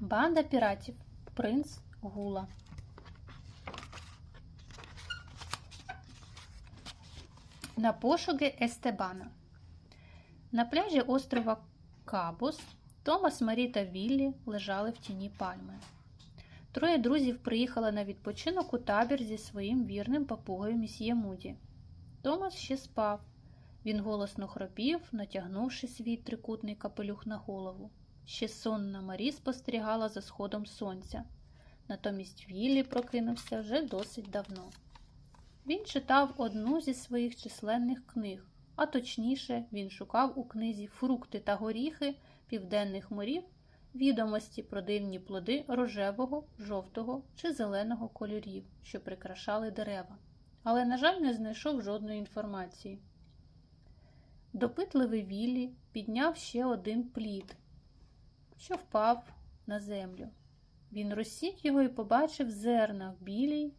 Банда піратів. Принц Гула. На пошуки Естебана. На пляжі острова Кабос Томас, Марі та Віллі лежали в тіні пальми. Троє друзів приїхали на відпочинок у табір зі своїм вірним папугою місьє Муді. Томас ще спав. Він голосно хропів, натягнувши свій трикутний капелюх на голову. Ще сонна Марі спостерігала за сходом сонця. Натомість Віллі прокинувся вже досить давно. Він читав одну зі своїх численних книг, а точніше, він шукав у книзі Фрукти та горіхи південних морів відомості про дивні плоди рожевого, жовтого чи зеленого кольорів, що прикрашали дерева, але, на жаль, не знайшов жодної інформації. Допитливий Віллі підняв ще один плід, що впав на землю. Він розсік його і побачив зерна в білій,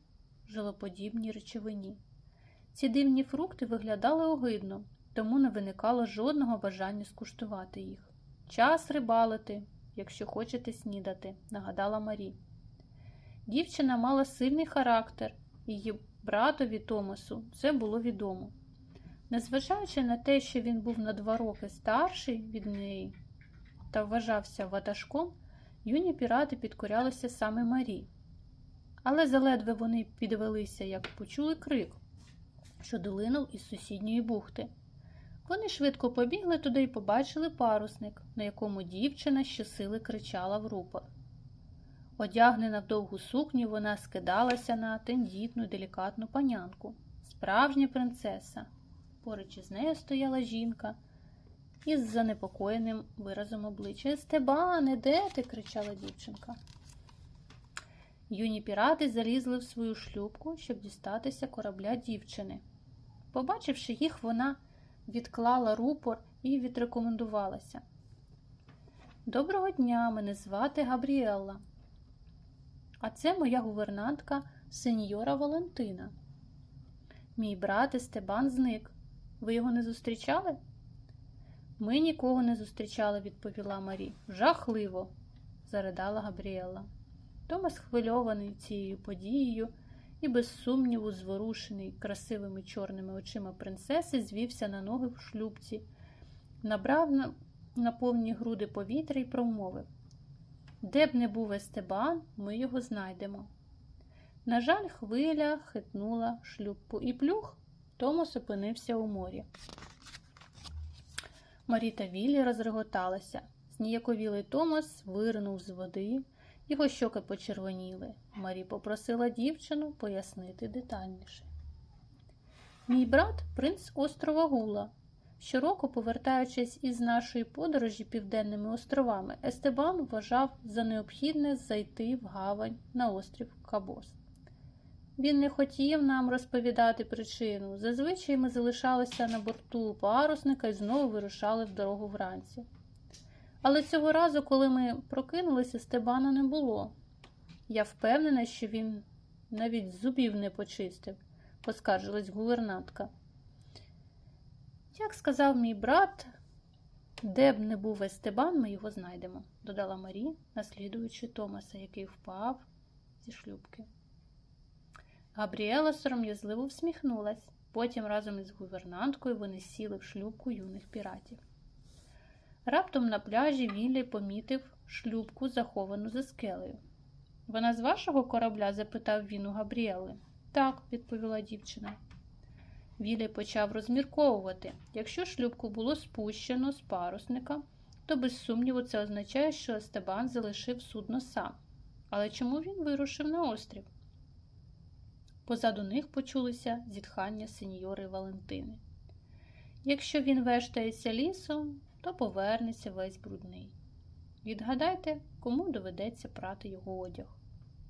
жилоподібній речовині. Ці дивні фрукти виглядали огидно, тому не виникало жодного бажання скуштувати їх. Час рибалити, якщо хочете снідати, нагадала Марі. Дівчина мала сильний характер, її братові Томасу це було відомо. Незважаючи на те, що він був на два роки старший від неї та вважався ватажком, юні пірати підкорялися саме Марі. Але заледве вони підвелися, як почули крик, що долинув із сусідньої бухти. Вони швидко побігли туди і побачили парусник, на якому дівчина щосили кричала в рупор. Одягнена в довгу сукню, вона скидалася на тендітну, делікатну панянку, справжня принцеса. Поруч із нею стояла жінка із занепокоєним виразом обличчя. Естебане, де ти? кричала дівчинка. Юні пірати залізли в свою шлюбку, щоб дістатися корабля дівчини. Побачивши їх, вона відклала рупор і відрекомендувалася. Доброго дня, мене звати Габріелла. А це моя гувернантка сеньора Валентина. Мій брат Естебан зник. Ви його не зустрічали? Ми нікого не зустрічали, відповіла Марі. Жахливо, заридала Габріелла. Томас, схвильований цією подією і, без сумніву, зворушений красивими чорними очима принцеси, звівся на ноги в шлюбці, набрав на, на повні груди повітря і промовив Де б не був Естебан, ми його знайдемо. На жаль, хвиля хитнула шлюбку і плюх, Томас опинився у морі. Марі та Віллі розреготалися. Зніяковілий Томас вирнув з води, його щоки почервоніли. Марі попросила дівчину пояснити детальніше. Мій брат принц острова Гула. Щороку, повертаючись із нашої подорожі південними островами, Естебан вважав за необхідне зайти в гавань на острів Кабос. Він не хотів нам розповідати причину. Зазвичай ми залишалися на борту парусника і знову вирушали в дорогу вранці. Але цього разу, коли ми прокинулися, Стебана не було. Я впевнена, що він навіть зубів не почистив, поскаржилась гувернантка. Як сказав мій брат, де б не був Естебан, ми його знайдемо, додала Марі, наслідуючи Томаса, який впав зі шлюбки. Габріела сором'язливо всміхнулась. Потім разом із гувернанткою вони сіли в шлюбку юних піратів. Раптом на пляжі Віллі помітив шлюбку, заховану за скелею. Вона з вашого корабля? запитав він у Габріели. Так, відповіла дівчина. Віллі почав розмірковувати. Якщо шлюбку було спущено з парусника, то без сумніву це означає, що Естебан залишив судно сам. Але чому він вирушив на острів? Позаду них почулися зітхання сеньори Валентини. Якщо він вештається лісом, то повернеться весь брудний. Відгадайте, кому доведеться прати його одяг.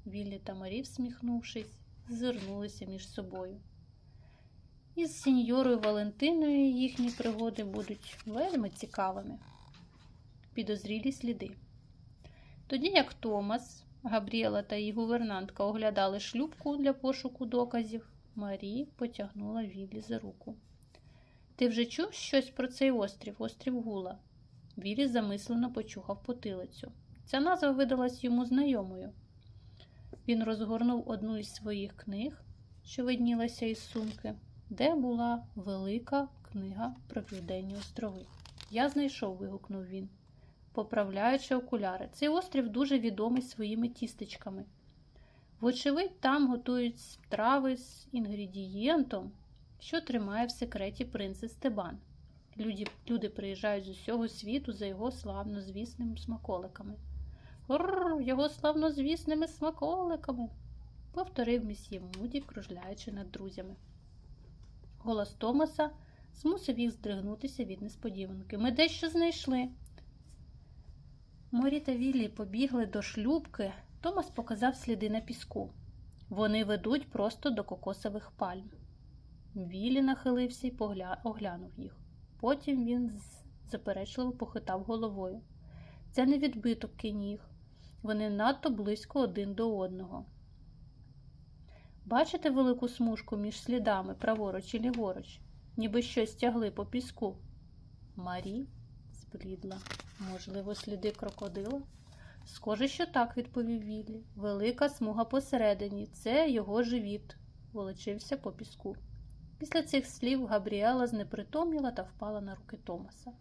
Віллі та Марі, всміхнувшись, звернулися між собою. Із сеньорою Валентиною їхні пригоди будуть вельми цікавими. Підозрілі сліди. Тоді як Томас, Габріела та її гувернантка оглядали шлюбку для пошуку доказів, Марі потягнула Віллі за руку. Ти вже чув щось про цей острів, острів Гула? Віллі замислено почухав потилицю. Ця назва видалась йому знайомою. Він розгорнув одну із своїх книг, що виднілася із сумки, де була велика книга про Південні острови. Я знайшов, вигукнув він, поправляючи окуляри. Цей острів дуже відомий своїми тістечками. Вочевидь, там готують страви з інгредієнтом, що тримає в секреті принцес Стебан. Люди, люди приїжджають з усього світу за його славнозвісними смаколиками. Гррр, його славнозвісними смаколиками, повторив місьє Муді, кружляючи над друзями. Голос Томаса змусив їх здригнутися від несподіванки. Ми дещо знайшли. Морі та Віллі побігли до шлюбки. Томас показав сліди на піску. Вони ведуть просто до кокосових пальм. Віллі нахилився і погля... оглянув їх. Потім він заперечливо похитав головою. Це не відбиток ніг. Вони надто близько один до одного. Бачите велику смужку між слідами праворуч і ліворуч, ніби щось тягли по піску. Марі зблідла. Можливо, сліди крокодила? Схоже, що так, відповів Віллі. Велика смуга посередині. Це його живіт, волочився по піску. Після цих слів Габріела знепритомніла та впала на руки Томаса.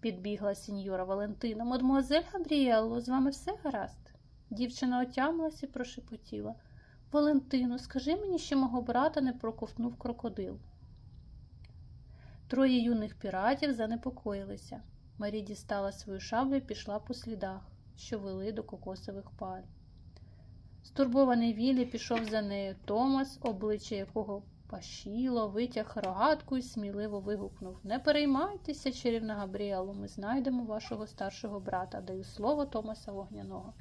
Підбігла сіньора Валентина. Мадмуазель Габріелло, з вами все гаразд? Дівчина отямилась і прошепотіла. Валентину, скажи мені, що мого брата не проковтнув крокодил. Троє юних піратів занепокоїлися. Марі дістала свою шаблю і пішла по слідах, що вели до кокосових паль. Стурбований Віллі пішов за нею. Томас, обличчя якого пашіло, витяг рогатку і сміливо вигукнув Не переймайтеся, чарівна Габріело, ми знайдемо вашого старшого брата. Даю слово Томаса Вогняного.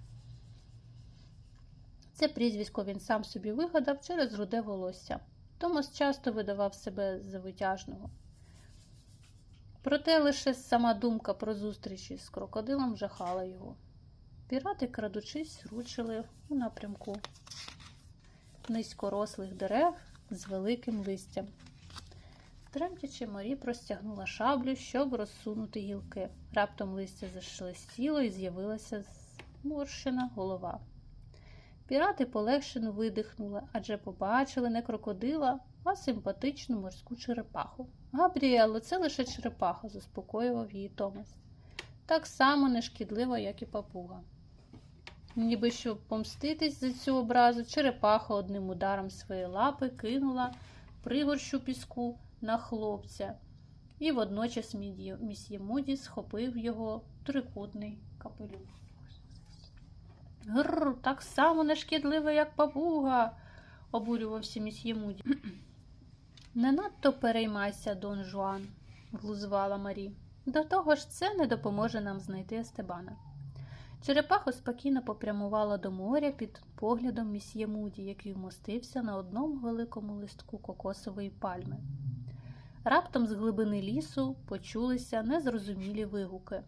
Це прізвисько він сам собі вигадав через руде волосся. Томас часто видавав себе за витяжного. Проте лише сама думка про зустрічі з крокодилом жахала його. Пірати, крадучись, рушили у напрямку низькорослих дерев з великим листям. Тремтячи, Марі простягнула шаблю, щоб розсунути гілки. Раптом листя зашелестіло і з'явилася зморщена голова. Пірати полегшено видихнули, адже побачили не крокодила, а симпатичну морську черепаху. Габріело, це лише черепаха, заспокоював її Томас. Так само нешкідлива, як і папуга. Ніби щоб помститись за цю образу, черепаха одним ударом своєї лапи кинула пригорщу піску на хлопця, і водночас місьє Муді схопив його трикутний капелюх. Грр, так само нешкідлива, як папуга, обурювався місьє Муді. Не надто переймайся, Дон Жуан, глузувала Марі. До того ж, це не допоможе нам знайти Естебана. Черепаха спокійно попрямувала до моря під поглядом місьє Муді, який вмостився на одному великому листку кокосової пальми. Раптом з глибини лісу почулися незрозумілі вигуки.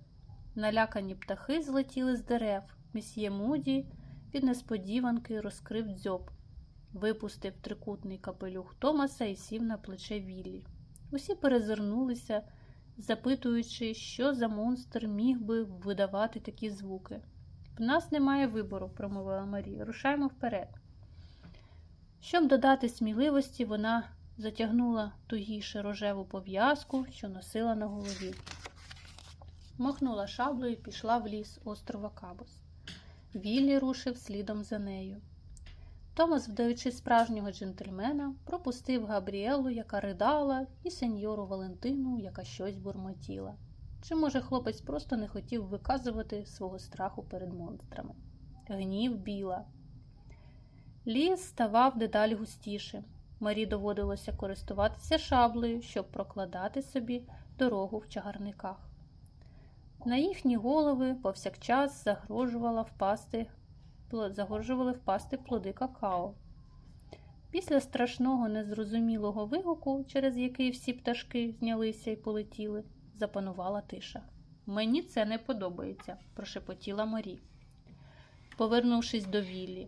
Налякані птахи злетіли з дерев. Месьє Муді від несподіванки розкрив дзьоб, випустив трикутний капелюх Томаса і сів на плече Віллі. Усі перезирнулися, запитуючи, що за монстр міг би видавати такі звуки. В нас немає вибору, промовила Марія. Рушаємо вперед. Щоб додати сміливості, вона затягнула тугіше рожеву пов'язку, що носила на голові. Махнула шаблею і пішла в ліс острова Кабос. Віллі рушив слідом за нею. Томас, вдаючи справжнього джентльмена, пропустив Габріелу, яка ридала, і сеньору Валентину, яка щось бурмотіла. Чи, може, хлопець просто не хотів виказувати свого страху перед монстрами? Гнів біла. Ліс ставав дедалі густішим. Марі доводилося користуватися шаблею, щоб прокладати собі дорогу в чагарниках. На їхні голови повсякчас загрожувала впасти, загрожували впасти плоди какао. Після страшного незрозумілого вигуку, через який всі пташки знялися і полетіли, запанувала тиша. Мені це не подобається, прошепотіла Марі. Повернувшись до Віллі,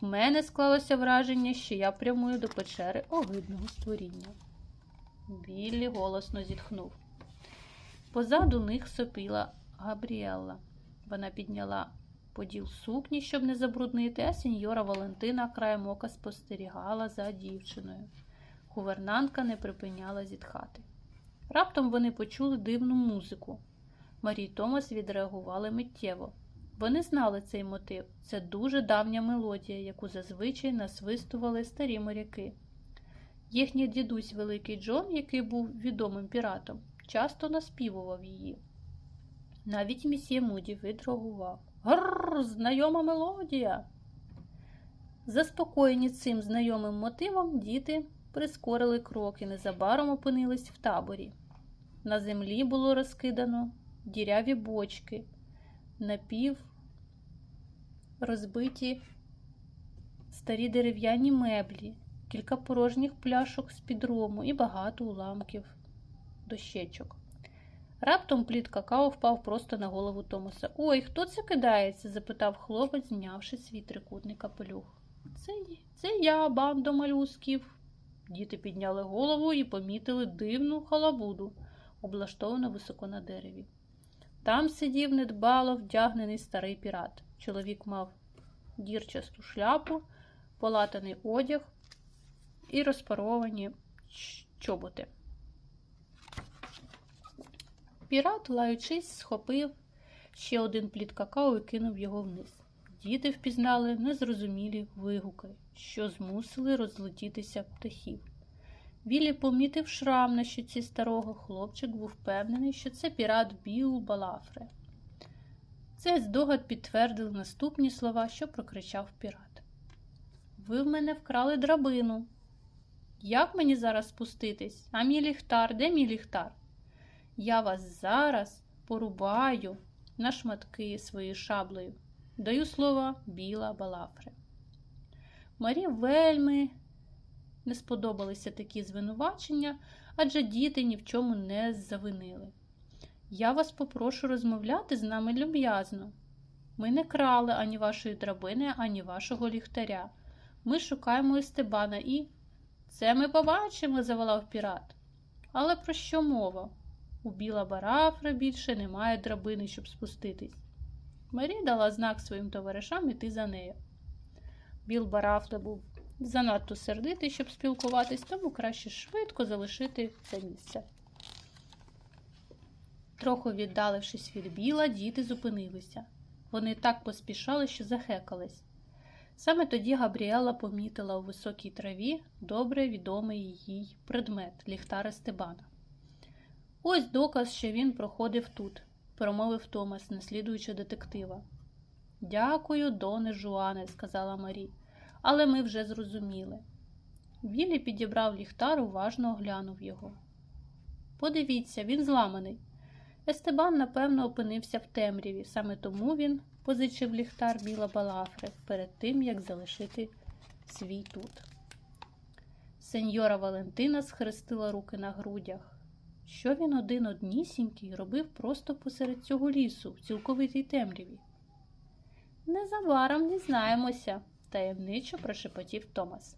в мене склалося враження, що я прямую до печери огидного створіння. Віллі голосно зітхнув. Позаду них сопіла Габріелла. Вона підняла поділ сукні, щоб не забруднити, а сеньора Валентина краєм ока спостерігала за дівчиною. Гувернантка не припиняла зітхати. Раптом вони почули дивну музику. Марій Томас відреагували миттєво. Вони знали цей мотив. Це дуже давня мелодія, яку зазвичай насвистували старі моряки. Їхній дідусь Великий Джон, який був відомим піратом, часто наспівував її. Навіть місьє Муді відреагував. Гррр, знайома мелодія. Заспокоєні цим знайомим мотивом, діти прискорили крок і незабаром опинились в таборі. На землі було розкидано діряві бочки, напів розбиті старі дерев'яні меблі, кілька порожніх пляшок з під рому і багато уламків дощечок. Раптом плід какао впав просто на голову Томаса. Ой, хто це кидається? запитав хлопець, знявши свій трикутний капелюх. Це, це я, бандо малюсків. Діти підняли голову і помітили дивну халабуду, облаштовану високо на дереві. Там сидів недбало вдягнений старий пірат. Чоловік мав дірчасту шляпу, полатаний одяг і розпаровані чоботи. Пірат, лаючись, схопив ще один плід какао і кинув його вниз. Діти впізнали незрозумілі вигуки, що змусили розлетітися птахів. Віллі помітив шрам на щоці старого. Хлопчик був впевнений, що це пірат Біл Балафре. Цей здогад підтвердили наступні слова, що прокричав пірат. Ви в мене вкрали драбину. Як мені зараз спуститись? А мій ліхтар, де мій ліхтар? Я вас зараз порубаю на шматки своєю шаблею. Даю слова біла балафре. Марі вельми не сподобалися такі звинувачення, адже діти ні в чому не завинили. Я вас попрошу розмовляти з нами люб'язно. Ми не крали ані вашої драбини, ані вашого ліхтаря. Ми шукаємо Естебана і. Це ми побачимо, заволав пірат. Але про що мова? У біла барафра більше немає драбини, щоб спуститись. Марі дала знак своїм товаришам іти за нею. Біл Барафле був занадто сердитий, щоб спілкуватись, тому краще швидко залишити це місце. Трохи віддалившись від біла, діти зупинилися. Вони так поспішали, що захекались. Саме тоді Габріела помітила у високій траві добре відомий їй предмет ліхтар Стебана. Ось доказ, що він проходив тут, промовив Томас, наслідуючи детектива. Дякую, доне Жуане, сказала Марі, але ми вже зрозуміли. Віллі підібрав ліхтар, уважно оглянув його. Подивіться, він зламаний. Естебан, напевно, опинився в темряві, саме тому він позичив ліхтар біла балафри перед тим, як залишити свій тут. Сеньора Валентина схрестила руки на грудях. Що він один однісінький робив просто посеред цього лісу, в цілковитій темряві? Незабаром дізнаємося, таємничо прошепотів Томас,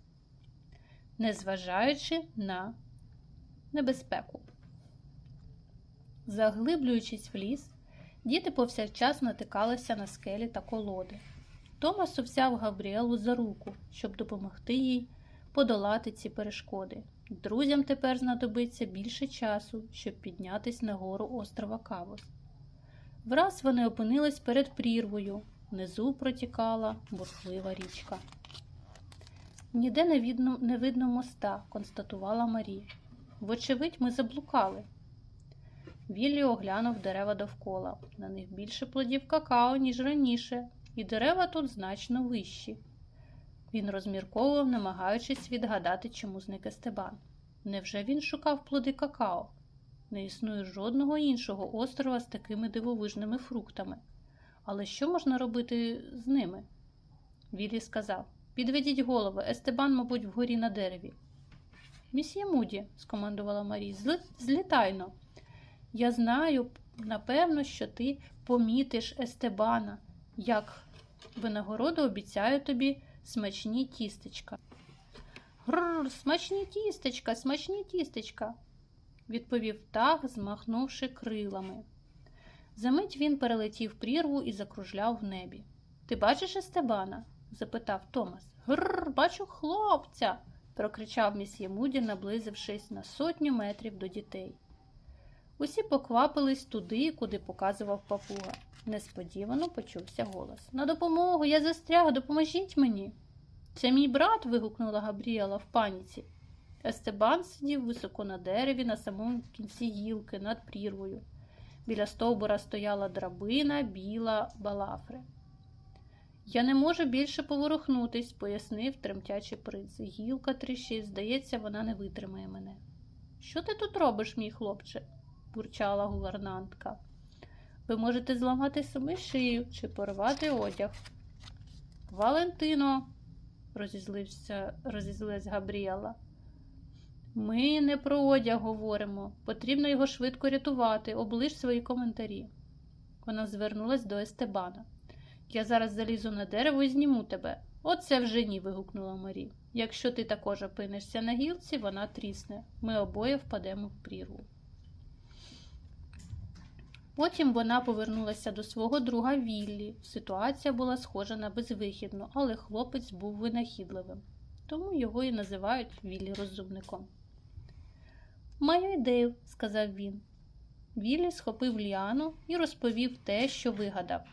незважаючи на небезпеку. Заглиблюючись в ліс, діти повсякчас натикалися на скелі та колоди. Томас взяв Габріелу за руку, щоб допомогти їй подолати ці перешкоди. Друзям тепер знадобиться більше часу, щоб піднятись на гору острова Кавос. Враз вони опинились перед прірвою, внизу протікала бурхлива річка. Ніде не видно, не видно моста, констатувала Марія. Вочевидь, ми заблукали. Віллі оглянув дерева довкола. На них більше плодів какао, ніж раніше, і дерева тут значно вищі. Він розмірковував, намагаючись відгадати, чому зник Естебан. Невже він шукав плоди какао? Не існує жодного іншого острова з такими дивовижними фруктами. Але що можна робити з ними? Віллі сказав Підведіть голову, Естебан, мабуть, вгорі на дереві. Місьє Муді, скомандувала Марі, злітайно. Я знаю, напевно, що ти помітиш Естебана, як винагороду обіцяю тобі смачні тістечка. Гррр, смачні тістечка, смачні тістечка, відповів птах, змахнувши крилами. Замить він перелетів прірву і закружляв в небі. Ти бачиш Естебана? запитав Томас. Гррр, бачу хлопця. прокричав місьє Муді, наблизившись на сотню метрів до дітей. Усі поквапились туди, куди показував папуга. Несподівано почувся голос. На допомогу, я застряг, допоможіть мені. Це мій брат. вигукнула Габріела в паніці. Естебан сидів високо на дереві на самому кінці гілки над прірвою. Біля стовбура стояла драбина, біла балафри. Я не можу більше поворухнутись, пояснив тремтячий принц. Гілка тріщить, здається, вона не витримає мене. Що ти тут робиш, мій хлопче? бурчала гувернантка. Ви можете зламати самі шию чи порвати одяг. Валентино, розізлилась Габріела. Ми не про одяг говоримо. Потрібно його швидко рятувати, оближ свої коментарі. Вона звернулась до Естебана. Я зараз залізу на дерево і зніму тебе. Оце вже ні. вигукнула Марі. Якщо ти також опинишся на гілці, вона трісне. Ми обоє впадемо в прірву. Потім вона повернулася до свого друга Віллі. Ситуація була схожа на безвихідну, але хлопець був винахідливим, тому його і називають Віллі розумником. Маю ідею, сказав він. Віллі схопив ліану і розповів те, що вигадав.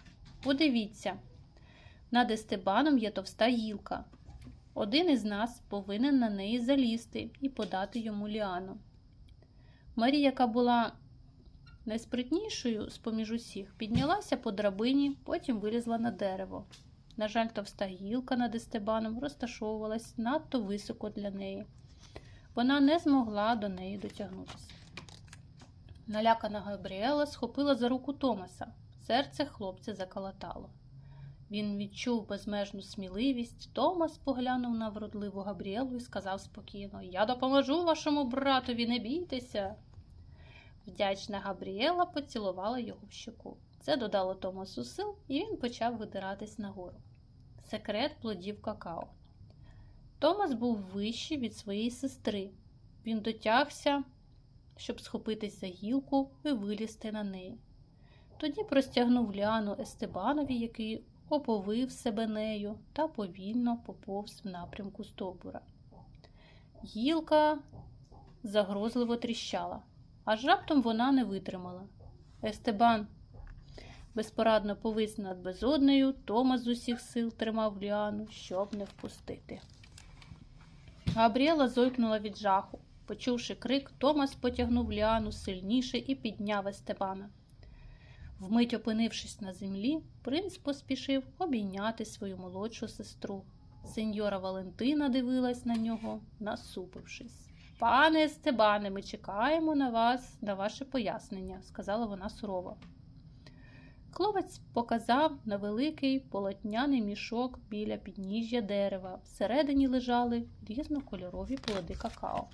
Подивіться, над Естебаном є товста гілка. Один із нас повинен на неї залізти і подати йому ліану. Марія, яка була найспритнішою з поміж усіх, піднялася по драбині, потім вилізла на дерево. На жаль, товста гілка над Естебаном розташовувалась надто високо для неї. Вона не змогла до неї дотягнутися. Налякана Габріела схопила за руку Томаса. Серце хлопця заколотало. Він відчув безмежну сміливість. Томас поглянув на вродливу Габріелу і сказав спокійно Я допоможу вашому братові, не бійтеся. Вдячна Габріела поцілувала його в щоку. Це додало Томасу сил, і він почав видиратись нагору. Секрет плодів какао. Томас був вищий від своєї сестри. Він дотягся, щоб схопитись за гілку і вилізти на неї. Тоді простягнув ляну Естебанові, який оповив себе нею та повільно поповз в напрямку стовбура. Гілка загрозливо тріщала, аж раптом вона не витримала. Естебан безпорадно повис над безоднею, Томас з усіх сил тримав ліану, щоб не впустити. Габріела зойкнула від жаху. Почувши крик, Томас потягнув ліану сильніше і підняв Естебана. Вмить опинившись на землі, принц поспішив обійняти свою молодшу сестру. Сеньора Валентина дивилась на нього, насупившись. Пане Естебане, ми чекаємо на вас, на ваше пояснення, сказала вона сурово. Хлопець показав на великий полотняний мішок біля підніжжя дерева. Всередині лежали різнокольорові плоди какао.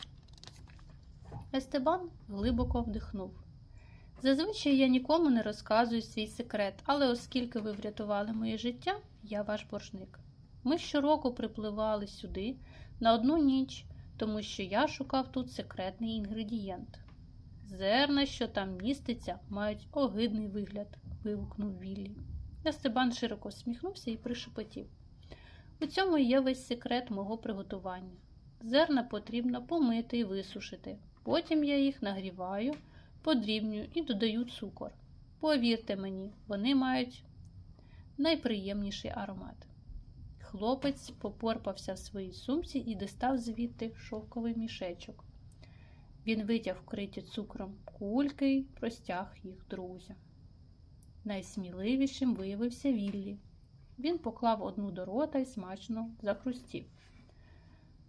Естебан глибоко вдихнув. Зазвичай я нікому не розказую свій секрет, але оскільки ви врятували моє життя, я ваш боржник. Ми щороку припливали сюди на одну ніч, тому що я шукав тут секретний інгредієнт. Зерна, що там міститься, мають огидний вигляд, вигукнув Віллі. Естебан широко сміхнувся і пришепотів. У цьому є весь секрет мого приготування. Зерна потрібно помити і висушити. Потім я їх нагріваю, подрібнюю і додаю цукор. Повірте мені, вони мають найприємніший аромат. Хлопець попорпався в своїй сумці і дістав звідти шовковий мішечок. Він витяг вкриті цукром кульки й простяг їх друзям. Найсміливішим виявився Віллі. Він поклав одну до рота і смачно захрустів.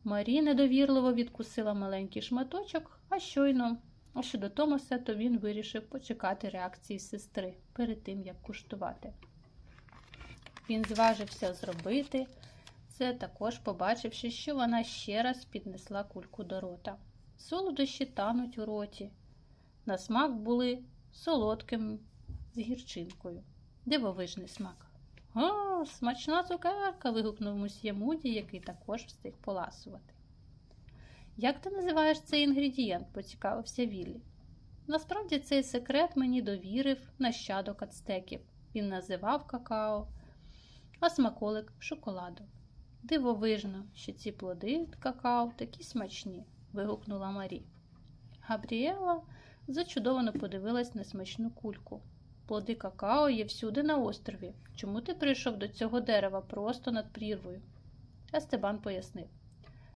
Марі недовірливо відкусила маленький шматочок, а щойно, а щодо Томаса, то він вирішив почекати реакції сестри перед тим, як куштувати. Він зважився зробити це, також побачивши, що вона ще раз піднесла кульку до рота. Солодощі тануть у роті. На смак були солодким з гірчинкою. Дивовижний смак. О, смачна цукерка. вигукнув мусьє Муді, який також встиг поласувати. Як ти називаєш цей інгредієнт? поцікавився Віллі. Насправді цей секрет мені довірив нащадок ацтеків. Він називав какао, а смаколик шоколаду. Дивовижно, що ці плоди какао такі смачні, вигукнула Марі. Габріела зачудовано подивилась на смачну кульку. Плоди какао є всюди на острові. Чому ти прийшов до цього дерева просто над прірвою? Естебан пояснив.